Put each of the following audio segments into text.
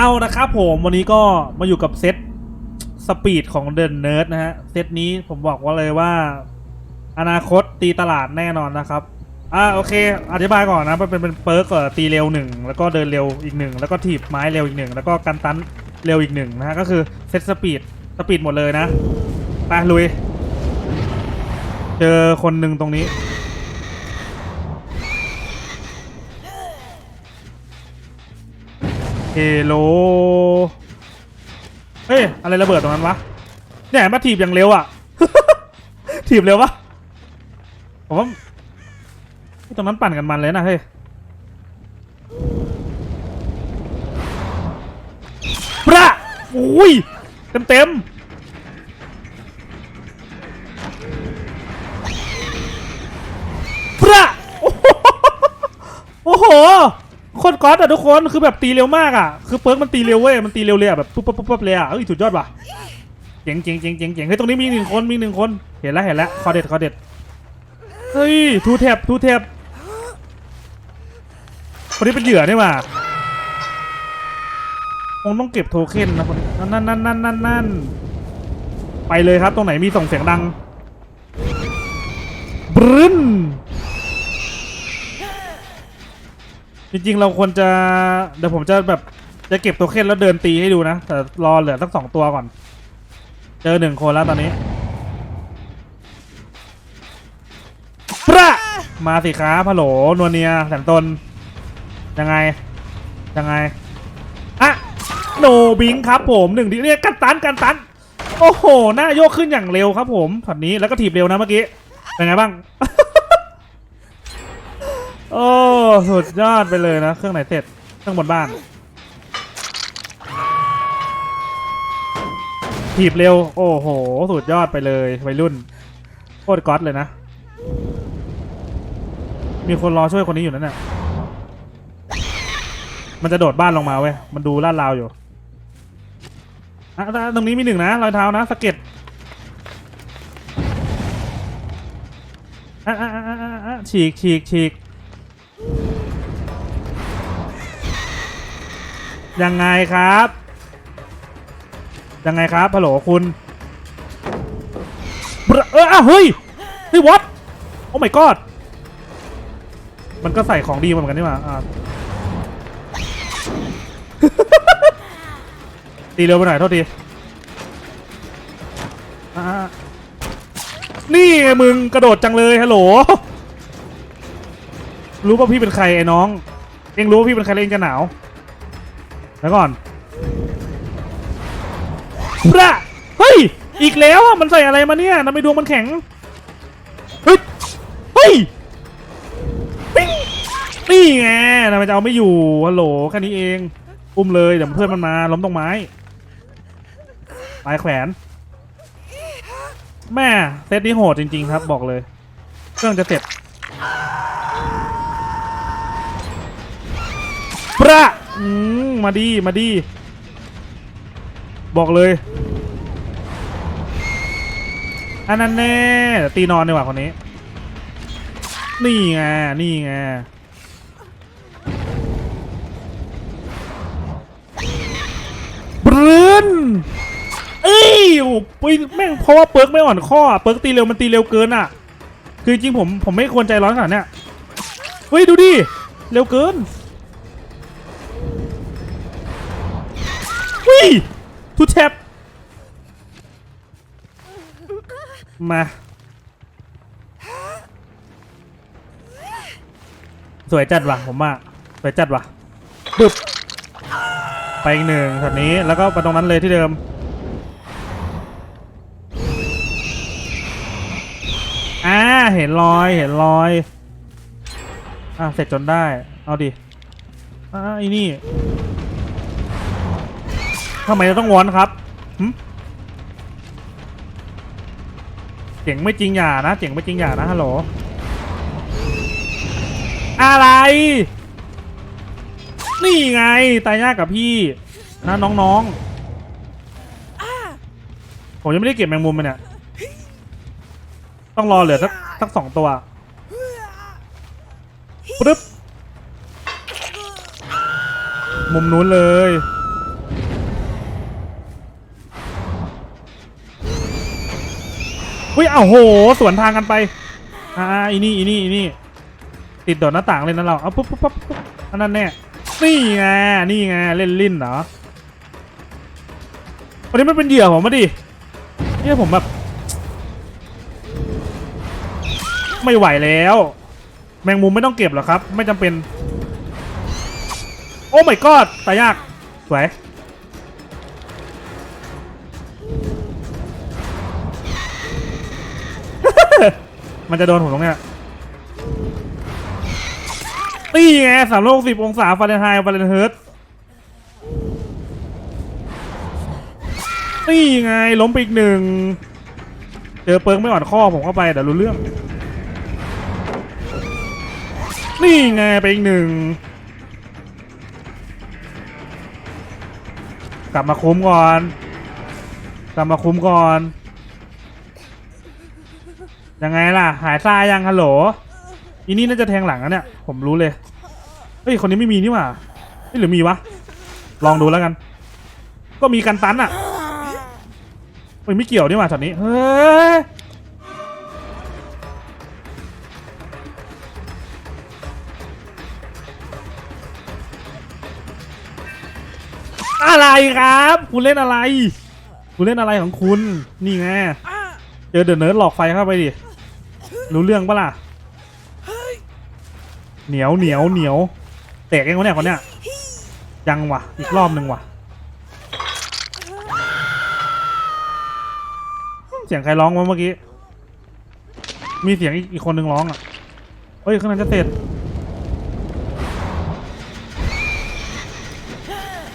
เอานะครับผมวันนี้ก็มาอยู่กับเซตสปีดของเดินเนิร์ดนะฮะ เซตนี้ผมบอกว่าเลยว่า อนาคตตีตลาดแน่นอนนะครับ อ่าโอเค อธิบายก่อนนะมันเป็นเป็นเปิร์กตีเร็วหนึ่งแล้วก็เดินเร็วอีกหนึ่งแล้วก็ถีบไม้เร็วอีกหนึ่งแล้วก็กันตันเร็วอีกหนึ่งนะฮะ ก็คือเซตสปีดสปีดหมดเลยนะไปลุย เจอคนหนึ่งตรงนี้ โล เฮ้ย อะไรระเบิดตรงนั้นวะ เนี่ยมาถีบอย่างเร็วอะ ถีบเร็วปะผมว่าตรงนั้นปั่นกันมันเลยนะเฮ้ยปะอุ้ย เต็มเต็มปะโอ้โห โคตรก๊อตอะทุกคนคือแบบตีเร็วมากอะคือเปิร์กมันตีเร็วเว้ยมันตีเร็วเลยอะแบบปุ๊บปุ๊บปุ๊บปุ๊บเลยอะเอ้ยสุดยอดว่ะเจ๋งเจ๋งเจ๋งเจ๋งเจ๋งเฮ้ยตรงนี้มีหนึ่งคนมีหนึ่งคนเห็นแล้วเห็นแล้วคอเด็ดคอเด็ดเฮ้ยทูแทบทูแทบคนนี้เป็นเหยื่อนี่หว่าคงต้องเก็บโทเค็นนะคนนั่นนั่นนั่นนั่นนั่นไปเลยครับตรงไหนมีส่งเสียงดังบรึ้น จริงๆ เราควรจะเดี๋ยวผมจะแบบจะเก็บโทเค็นแล้วเดินตีให้ดูนะ แต่รอเหลือสักสองตัวก่อน เจอหนึ่งคนแล้วตอนนี้ปะมาสิครับฮัลโหลนวเนียแสนตน ยังไง ยังไงอะโนบิงครับผมหนึ่งทีเนี่ยกันตันกันตัน โอ้โห หน้าโยกขึ้นอย่างเร็วครับผมช็อตนี้แล้วก็ถีบเร็วนะเมื่อกี้ เป็นไงบ้าง โอ้สุดยอดไปเลยนะ เครื่องไหนเสร็จเครื่องบนบ้านถีบเร็ว โอ้โห สุดยอดไปเลยวัยรุ่นโคตรก๊อตเลยนะ มีคนรอช่วยคนนี้อยู่นั่นน่ะมันจะโดดบ้านลงมาเว้ย มันดูลาดราวอยู่อะตรงนี้มีหนึ่งนะรอยเท้านะสะเก็ดอะอะอะอะอะอะฉีกฉีกฉีก ยังไงครับ ยังไงครับฮัลโหลคุณเอออ้าวเฮ้ยเฮ้ยวัดโอ้ my god มันก็ใส่ของดีมาเหมือนกันนี่หว่าตีเร็วไปหน่อยโทษทีนี่มึงกระโดดจังเลยฮัลโหล รู้ป่ะพี่เป็นใครไอ้น้อง เองรู้ว่าพี่เป็นใครแล้วเองจะหนาวแล้วก่อนพระเฮ้ย อีกแล้วอะ มันใส่อะไรมาเนี่ยทำไมดวงมันแข็ง เฮ้ย เฮ้ยปิ๊งนี่ไงทำไมจะเอาไม่อยู่ฮัลโหลแค่นี้เอง อุ้มเลย เดี๋ยวเพื่อนมันมา ล้มตรงไม้ปลายแขวน แม่เซตนี้โหดจริง ๆ ครับ บอกเลย เครื่องจะเสร็จ อืมมาดีมาดี บอกเลย อันนั้นแน่ตีนอนดีกว่าคนนี้ นี่ไงนี่ไงบรืนเอ้ยโอ้ไปแม่งเพราะว่าเปิร์กไม่อ่อนข้อเปิร์กตีเร็วมันตีเร็วเกินอะ คือจริงผมผมไม่ควรใจร้อนขนาดเนี้ยเฮ้ยดูดิ เร็วเกิน ยทูแท็บมา สวยจัดว่ะผมว่าสวยจัดว่ะปึ๊บไปอีกหนึ่งแบบนี้แล้วก็ไปตรงนั้นเลยที่เดิม อ่า เห็นรอยเห็นรอย อ่าเสร็จจนได้ เอาดิ อ่าอ้นี่ ทำไมเราต้องวอนครับเจ๋งไม่จริงอย่านะเจ๋งไม่จริงอย่านะฮัลโหลอะไร นี่ไงตายยากกับพี่นะน้องๆผมยังไม่ได้เก็บแมงมุมมันเนี่ย ต้องรอเหลือสักสักสองตัวปึ๊บมุมนู้นเลย อุ้ยเอาโห สวนทางกันไป อ่าอีนี่อีนี่อีนี่ ติดโดดหน้าต่างเลยนะเราเอาปุ๊บปุ๊บปุ๊บปุ๊บอันนั้นแน่ นี่ไง นี่ไง เล่นลิ้นเหรอ วันนี้มันเป็นเหยื่อผมมาดิเนี่ยผมแบบ ไม่ไหวแล้ว แมงมุมไม่ต้องเก็บหรอครับ ไม่จำเป็น โอ้ my god ตายยากสวย มันจะโดนผมตรงเนี้ยนี่ไงสามโลกสิบองศาฟาเรนไฮต์ฟาเรนเฮิร์ตนี่ไงล้มไปอีกหนึ่ง เจอเปิงไม่อ่อนข้อผมเข้าไปแต่รู้เรื่อง นี่ไงไปอีกหนึ่ง กลับมาคุ้มก่อน กลับมาคุ้มก่อน ยังไงล่ะ หายซายังฮัลโหลอีนี่น่าจะแทงหลังอะเนี่ย ผมรู้เลย เฮ้ย คนนี้ไม่มีนี่หว่าหรือมีวะ ลองดูแล้วกัน ก็มีกันตันอะเฮ้ยไม่เกี่ยวนี่หว่าช็อตนี้ เฮ้ย อะไรครับ คุณเล่นอะไร คุณเล่นอะไรของคุณ นี่ไง เจอเดอะเนิร์ดหลอกไฟเข้าไปดิ รู้เรื่องปะล่ะ เหนียวเหนียวเหนียวแตกเองวะเนี่ยคนเนี้ยยังวะอีกรอบหนึ่งวะเสียงใครร้องวะเมื่อกี้ มีเสียงอีกอีกคนหนึ่งร้องอะเฮ้ยข้างนั้นจะเสร็จ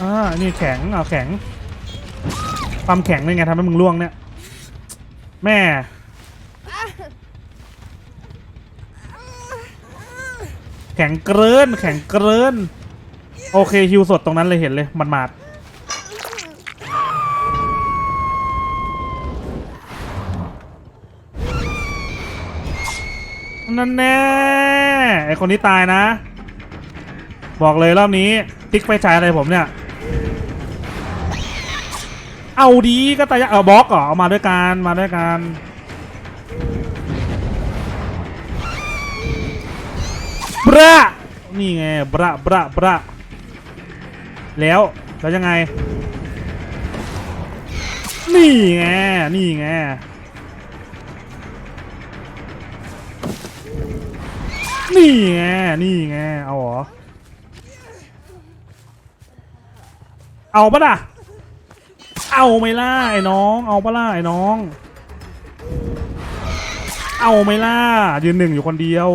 อ่านี่แข็งเอาแข็ง ความแข็งนี่ไงทำให้มึงล่วงเนี่ย แม่ แข็งเกินแข็งเกินโอเคฮิวสดตรงนั้นเลยเห็นเลยมันมาดนั่นแน่ไอคนนี้ตายนะ บอกเลยรอบนี้ ติ๊กไปฉายอะไรผมเนี่ย เอาดีก็ตายเอาบล็อกเหรอเอามาด้วยกันมาด้วยกัน บระนี่ไงบระบระบระแล้วแล้วยังไง นี่ไงนี่ไงนี่ไงนี่ไงเอาเหรอเอาปะล่ะเอาไม่ล่ะไอ้น้อง เอาปะล่ะไอ้น้อง เอาไม่ล่ะยืนหนึ่งอยู่คนเดียว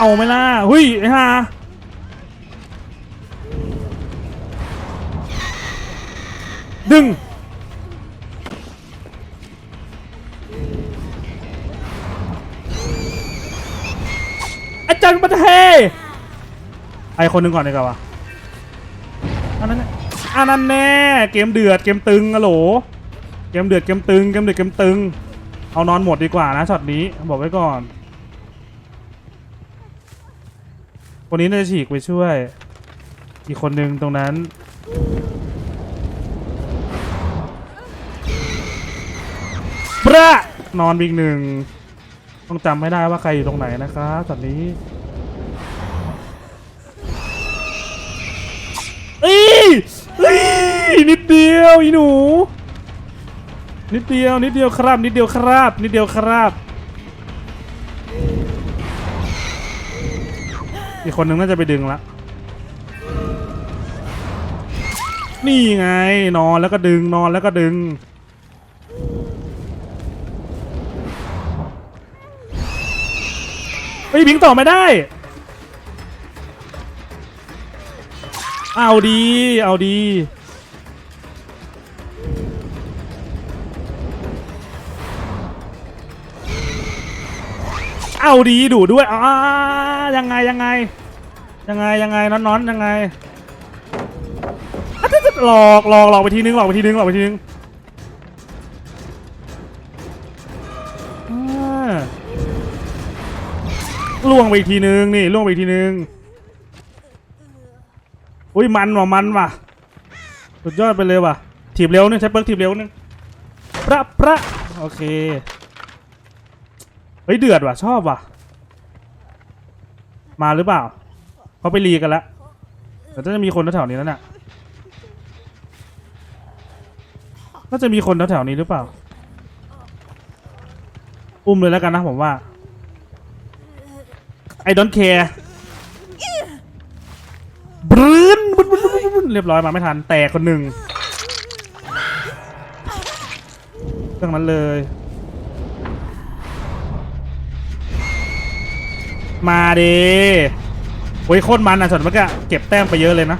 เอาไหม่ล่ะหุยไอ้ห่าดึง อาจารย์ประเทไอคนหนึ่งก่อนดีกว่าอันนั้นอันนั้นแน่ เกมเดือด เกมตึงอะโหล เกมเดือด เกมตึง เกมเดือด เกมตึง เอานอนหมดดีกว่านะช็อตนี้ บอกไว้ก่อน คนนี้น่าจะฉีกไปช่วย อีกคนนึงตรงนั้นพระนอนอีกหนึ่ง ต้องจำให้ได้ว่าใครอยู่ตรงไหนนะครับตอนนี้เอ้เอ้นิดเดียวอีหนู นิดเดียว นิดเดียวครับ นิดเดียวครับ นิดเดียวครับ อีกคนนึงน่าจะไปดึงละนี่ไงนอนแล้วก็ดึงนอนแล้วก็ดึง เฮ้ยพิงต่อไม่ได้ เอาดี เอาดีเอาดีดูด้วยอ่า ยังไงยังไง ยังไงยังไงน้อนๆยังไงอะจจะหลอกหลอกหลอกไปทีนึงหลอกไปทีนึงหลอกไปทีนึงอ่าล่วงไปอีกทีนึงนี่ล่วงไปอีกทีนึงอุ้ยมันว่ะมันว่ะสุดยอดไปเลยว่ะถีบเร็วนึงใช้เปิร์กถีบเร็วนึงพระพระโอเคเฮ้ยเดือดว่ะชอบว่ะ มาหรือเปล่าเขาไปรีกันแล้วแต่จะมีคนแถวๆนี้แล้วน่ะน่าจะมีคนแถวๆนี้หรือเปล่า อุ้มเลยแล้วกันนะผมว่า I don't care บรืนบึ้นบึ้นบึ้นบึ้นเรียบร้อยมาไม่ทัน แตกคนหนึ่งเรื่องนั้นเลย มาดิโอ้ยโคตรมันอะส่วนมื่อกี้เก็บแต้มไปเยอะเลยนะ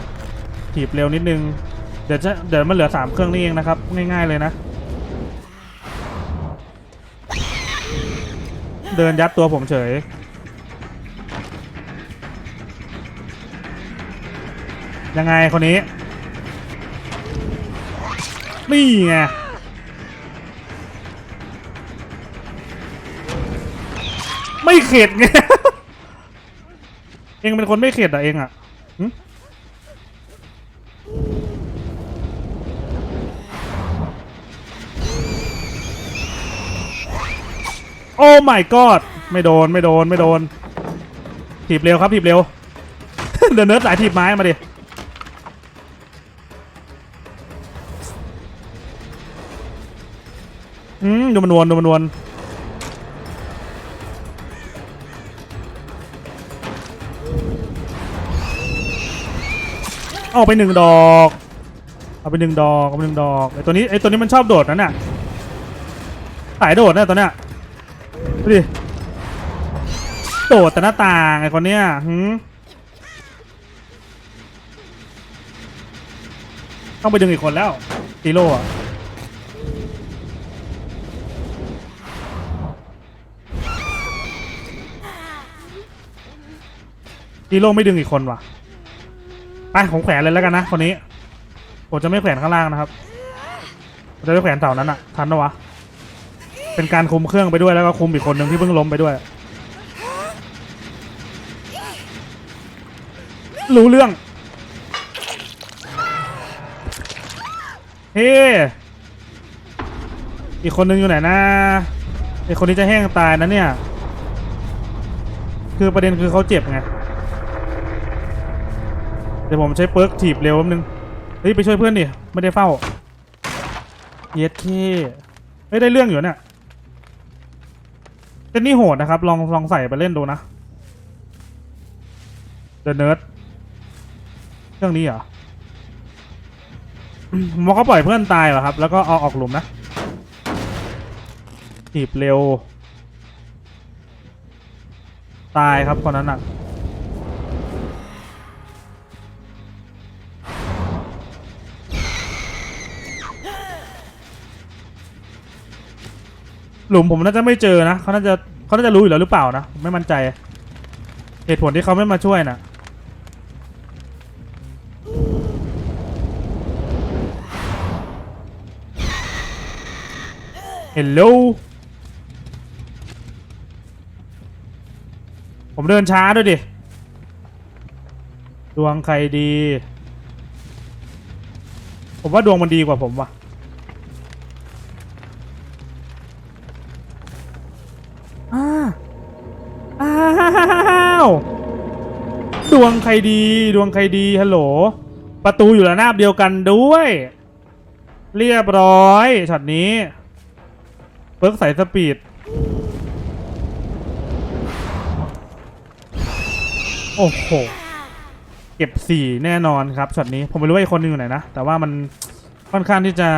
ถีบเร็วนิดนึง เดี๋ยวจะเดี๋ยวมันเหลือสามเครื่องนี่เองนะครับ ง่ายๆเลยนะ เดินยัดตัวผมเฉยยังไงคนนี้ นี่ไงไม่เข็ดไง เองเป็นคนไม่เข็ดอะเองอะหึโอ้ my god ไม่โดนไม่โดนไม่โดนถีบเร็วครับถีบเร็ว เดินเนิร์ดสายถีบไม้มาดิอืมดูมันวนดูมันวน เอาไปหนึ่งดอก เอาไปหนึ่งดอก เอาไปหนึ่งดอกไอตัวนี้ไอตัวนี้มันชอบโดดนั่นน่ะสายโดดนะตัวเนี้ยดูดิโดดแต่หน้าต่างไอคนเนี้ยหืมต้องไปดึงอีกคนแล้วซีโร่อะฮีโร่ไม่ดึงอีกคนว่ะ ไปผมแขวนเลยแล้วกันนะคนนี้ผมจะไม่แขวนข้างล่างนะครับผมจะไม่แขวนเต่านั้นอะทันนะวะเป็นการคุมเครื่องไปด้วยแล้วก็คุมอีกคนหนึ่งที่เพิ่งล้มไปด้วย รู้เรื่องเฮ้อีกคนนึงอยู่ไหนนะไอคนนี้จะแห้งตายนะเนี่ย คือประเด็นคือเขาเจ็บไง เดี๋ยวผมใช้เปิร์กถีบเร็วแป๊บนึง เฮ้ย ไปช่วยเพื่อนดิ ไม่ได้เฝ้า เย็ดเคเฮ้ยได้เรื่องอยู่เนี่ยเจนนี่โหดนะครับ ลองลองใส่ไปเล่นดูนะ The Nerd เครื่องนี้เหรอมผมว่าเขาปล่อยเพื่อนตายเหรอครับ แล้วก็เอาออกหลุมนะถีบเร็ว ตายครับคนนั้นอะ หลุมผมน่าจะไม่เจอนะเขาน่าจะเขาน่าจะรู้อยู่แล้วหรือเปล่านะผมไม่มั่นใจเหตุผลที่เขาไม่มาช่วยนะเฮลโลผมเดินช้าด้วยดิ ดวงใครดี ผมว่าดวงมันดีกว่าผมว่ะ ใครดี ดวงใครดีฮัลโหล ประตูอยู่ระนาบเดียวกันด้วย เรียบร้อยช็อตนี้เปิร์กใส่สปีด โอ้โห เก็บสี่แน่นอนครับช็อตนี้ผมไม่รู้ว่าอีกคนหนึงอยู่ไหนนะ แต่ว่ามันค่อนข้างที่จะ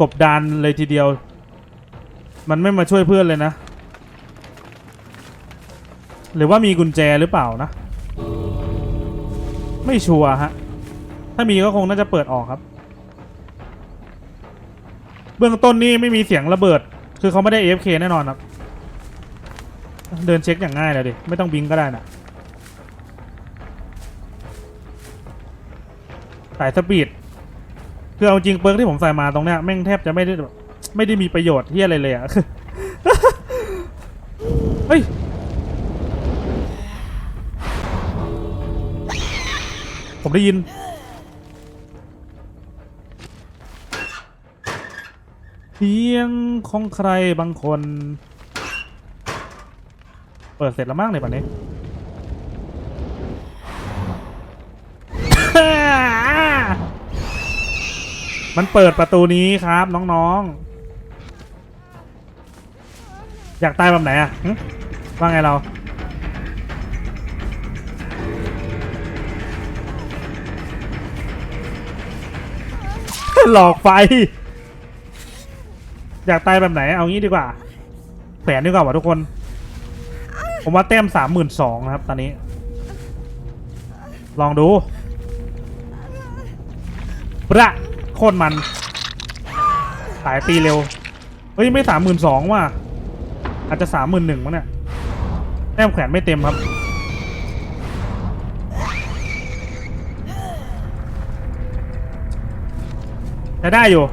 กบดานเลยทีเดียว มันไม่มาช่วยเพื่อนเลยนะ หรือว่ามีกุญแจหรือเปล่านะ ไม่ชัวร์ฮะ ถ้ามีก็คงน่าจะเปิดออกครับ เบื้องต้นนี่ไม่มีเสียงระเบิด คือเขาไม่ได้ AFK แน่นอนครับ เดินเช็คอย่างง่ายเลยดิ ไม่ต้องบิงก็ได้นะสายสปีดคือเอาจริงเปิร์กที่ผมใส่มาตรงเนี้ยแม่งแทบจะไม่ได้ไม่ได้มีประโยชน์ที่อะไรเลยอะเฮ้ย ผมได้ยิน เสียงของใครบางคน เปิดเสร็จแล้วมั้งในปันนี้มันเปิดประตูนี้ครับน้องๆ อยากตายแบบไหนอะว่าไงเรา หลอกไฟ อยากตายแบบไหน เอางี้ดีกว่าแขวนดีกว่าวะทุกคน ผมว่าแต้มสามหมื่นสองนะครับ ตอนนี้ ลองดูปะโคตรมัน สายตีเร็ว เฮ้ย ไม่สามหมื่นสองว่ะ อาจจะสามหมื่นหนึ่งมั้งเนี่ย แต้มแขวนไม่เต็มครับ จะได้อยู่